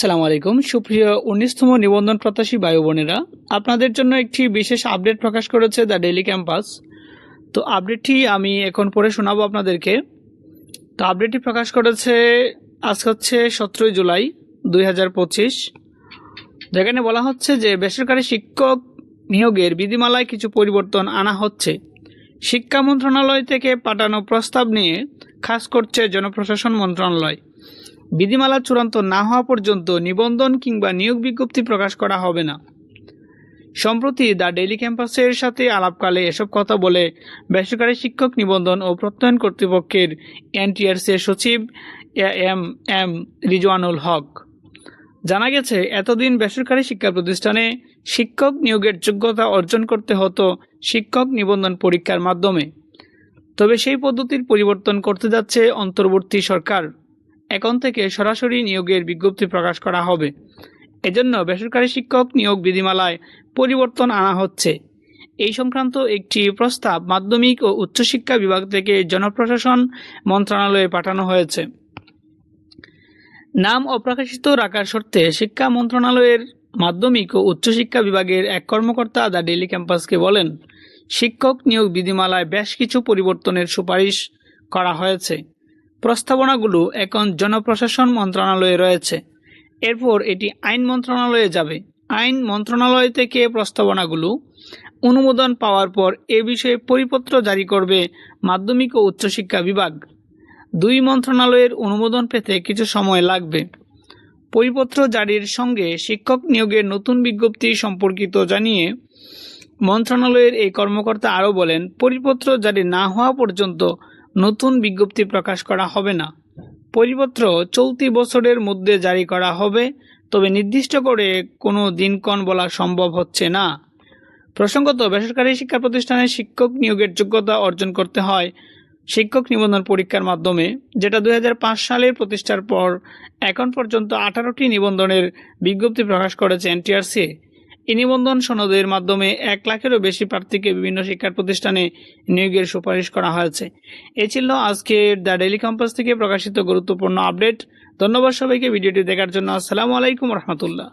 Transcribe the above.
সালাম আলাইকুম। সুপ্রিয় উনিশতম নিবন্ধন প্রত্যাশী বায়ু বোনেরা, আপনাদের জন্য একটি বিশেষ আপডেট প্রকাশ করেছে দ্য ডেলি ক্যাম্পাস। তো আপডেটটি আমি এখন পড়ে শোনাবো আপনাদেরকে। তো আপডেটটি প্রকাশ করেছে আজ হচ্ছে সতেরোই জুলাই দুই হাজার পঁচিশ। যেখানে বলা হচ্ছে যে বেসরকারি শিক্ষক নিয়োগের বিধিমালায় কিছু পরিবর্তন আনা হচ্ছে। শিক্ষা মন্ত্রণালয় থেকে পাঠানো প্রস্তাব নিয়ে খাস করছে জনপ্রশাসন মন্ত্রণালয়। বিধিমালা চূড়ান্ত না হওয়া পর্যন্ত নিবন্ধন কিংবা নিয়োগ বিজ্ঞপ্তি প্রকাশ করা হবে না। সম্প্রতি দ্য ডেইলি ক্যাম্পাসের সাথে আলাপকালে এসব কথা বলে বেসরকারি শিক্ষক নিবন্ধন ও প্রত্যয়ন কর্তৃপক্ষের এনটিআরসি সচিব এম এম রিজওয়ানুল হক। জানা গেছে, এতদিন বেসরকারি শিক্ষা প্রতিষ্ঠানে শিক্ষক নিয়োগের যোগ্যতা অর্জন করতে হতো শিক্ষক নিবন্ধন পরীক্ষার মাধ্যমে। তবে সেই পদ্ধতির পরিবর্তন করতে যাচ্ছে অন্তর্বর্তী সরকার। এখন থেকে সরাসরি নিয়োগের বিজ্ঞপ্তি প্রকাশ করা হবে। এজন্য বেসরকারি শিক্ষক নিয়োগ বিধিমালায় পরিবর্তন আনা হচ্ছে। এই সংক্রান্ত একটি প্রস্তাব মাধ্যমিক ও উচ্চশিক্ষা বিভাগ থেকে জনপ্রশাসন মন্ত্রণালয়ে পাঠানো হয়েছে। নাম অপ্রকাশিত রাখার শর্তে শিক্ষা মন্ত্রণালয়ের মাধ্যমিক ও উচ্চশিক্ষা বিভাগের এক কর্মকর্তা দ্য ডেলি ক্যাম্পাসকে বলেন, শিক্ষক নিয়োগ বিধিমালায় বেশ কিছু পরিবর্তনের সুপারিশ করা হয়েছে। প্রস্তাবনাগুলো এখন জনপ্রশাসন মন্ত্রণালয়ে রয়েছে। এরপর এটি আইন মন্ত্রণালয়ে যাবে। আইন মন্ত্রণালয় থেকে প্রস্তাবনাগুলো অনুমোদন পাওয়ার পর এ বিষয়ে পরিপত্র জারি করবে মাধ্যমিক ও উচ্চশিক্ষা বিভাগ। দুই মন্ত্রণালয়ের অনুমোদন পেতে কিছু সময় লাগবে। পরিপত্র জারির সঙ্গে শিক্ষক নিয়োগের নতুন বিজ্ঞপ্তি সম্পর্কিত জানিয়ে মন্ত্রণালয়ের এই কর্মকর্তা আরও বলেন, পরিপত্র জারি না হওয়া পর্যন্ত নতুন বিজ্ঞপ্তি প্রকাশ করা হবে না। পরিপত্র চলতি বছরের মধ্যে জারি করা হবে, তবে নির্দিষ্ট করে কোনো দিনক্ষণ বলা সম্ভব হচ্ছে না। প্রসঙ্গত, বেসরকারি শিক্ষা প্রতিষ্ঠানে শিক্ষক নিয়োগের যোগ্যতা অর্জন করতে হয় শিক্ষক নিবন্ধন পরীক্ষার মাধ্যমে, যেটা দু হাজার পাঁচ সালের প্রতিষ্ঠার পর এখন পর্যন্ত আঠারোটি নিবন্ধনের বিজ্ঞপ্তি প্রকাশ করেছে এনটিআরসি। এই নিবন্ধন সনদের মাধ্যমে এক লাখেরও বেশি প্রার্থীকে বিভিন্ন শিক্ষা প্রতিষ্ঠানে নিয়োগের সুপারিশ করা হয়েছে। এ ছিল আজকের দ্য ডেলি কম্পাস থেকে প্রকাশিত গুরুত্বপূর্ণ আপডেট। ধন্যবাদ সবাইকে ভিডিওটি দেখার জন্য। আসসালামু আলাইকুম রহমতুল্লাহ।